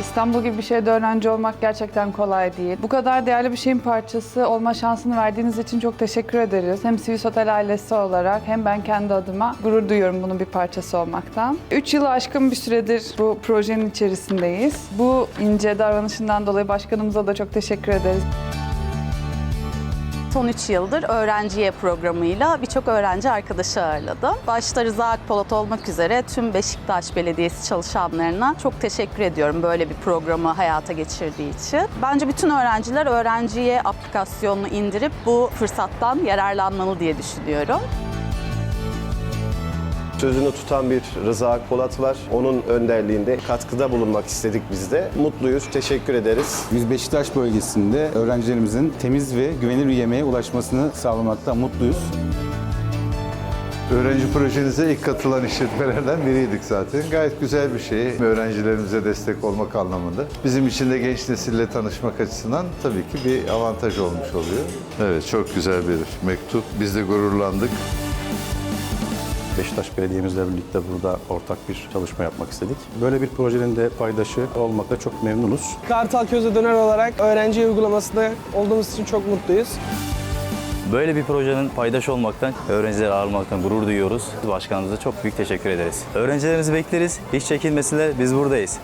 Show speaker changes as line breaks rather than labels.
İstanbul gibi bir şeyde öğrenci olmak gerçekten kolay değil. Bu kadar değerli bir şeyin parçası olma şansını verdiğiniz için çok teşekkür ederiz. Hem Swiss Otel ailesi olarak hem ben kendi adıma gurur duyuyorum bunun bir parçası olmaktan. 3 yılı aşkın bir süredir bu projenin içerisindeyiz. Bu ince davranışından dolayı başkanımıza da çok teşekkür ederiz.
Son 3 yıldır öğrenciye programıyla birçok öğrenci arkadaşı ağırladım. Başta Rıza Akpolat olmak üzere tüm Beşiktaş Belediyesi çalışanlarına çok teşekkür ediyorum böyle bir programı hayata geçirdiği için. Bence bütün öğrenciler öğrenciye aplikasyonunu indirip bu fırsattan yararlanmalı diye düşünüyorum.
Sözünü tutan bir Rıza Akpolat var. Onun önderliğinde katkıda bulunmak istedik biz de. Mutluyuz, teşekkür ederiz.
Biz Beşiktaş bölgesinde öğrencilerimizin temiz ve güvenilir yemeğe ulaşmasını sağlamaktan mutluyuz.
Öğrenci projenize ilk katılan işletmelerden biriydik zaten. Gayet güzel bir şey. Öğrencilerimize destek olmak anlamında. Bizim için de genç nesille tanışmak açısından tabii ki bir avantaj olmuş oluyor. Evet, çok güzel bir mektup. Biz de gururlandık.
Beşiktaş Belediye'mizle birlikte burada ortak bir çalışma yapmak istedik. Böyle bir projenin de paydaşı olmakla çok memnunuz.
Kartal Közü Döner olarak öğrenci uygulamasında olduğumuz için çok mutluyuz.
Böyle bir projenin paydaş olmaktan, öğrencileri ağırlamaktan gurur duyuyoruz. Başkanımıza çok büyük teşekkür ederiz. Öğrencilerimizi bekleriz. Hiç çekinmesinler. Biz buradayız.